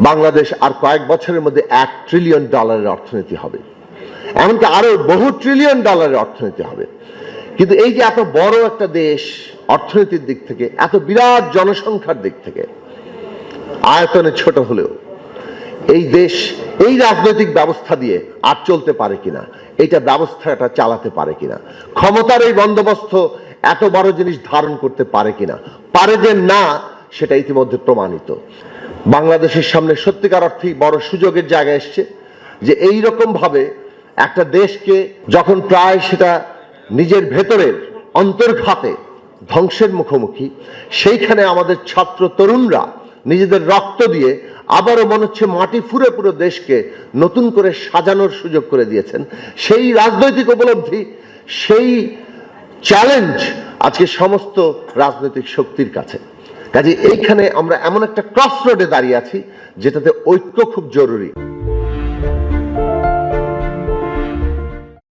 বাংলাদেশ আর কয়েক বছরের মধ্যে এক ট্রিলিয়ন ডলারের অর্থনীতি হবে। এমনকি আরও বহু ট্রিলিয়ন ডলারের অর্থনীতি হবে। কিন্তু এই যে এত বড় একটা দেশ অর্থনীতির দিক থেকে, এত বিরাট জনসংখ্যার দিক থেকে, আয়তনে ছোট হলেও এই দেশ এই রাজনৈতিক ব্যবস্থা দিয়ে আর চলতে পারে কিনা, এইটা ব্যবস্থাটা চালাতে পারে কিনা, ক্ষমতার এই বন্দোবস্ত এত বড় জিনিস ধারণ করতে পারে কিনা, পারে যে না, সেটা ইতিমধ্যে প্রমাণিত। বাংলাদেশের সামনে সত্যিকার অর্থেই বড় সুযোগের জায়গা এসছে যে এই ভাবে একটা দেশকে যখন প্রায় সেটা নিজের ভেতরের অন্তর্ঘাতে ধ্বংসের মুখোমুখি, সেইখানে আমাদের ছাত্র তরুণরা নিজেদের রক্ত দিয়ে আবারও মনে হচ্ছে মাটি ফুরে পুরো দেশকে নতুন করে সাজানোর সুযোগ করে দিয়েছেন। সেই রাজনৈতিক উপলব্ধি, সেই চ্যালেঞ্জ আজকে সমস্ত রাজনৈতিক শক্তির কাছে। কাজে এইখানে আমরা এমন একটা ক্রস রোডে দাঁড়িয়ে আছি যেটাতে ঐক্য খুব জরুরি।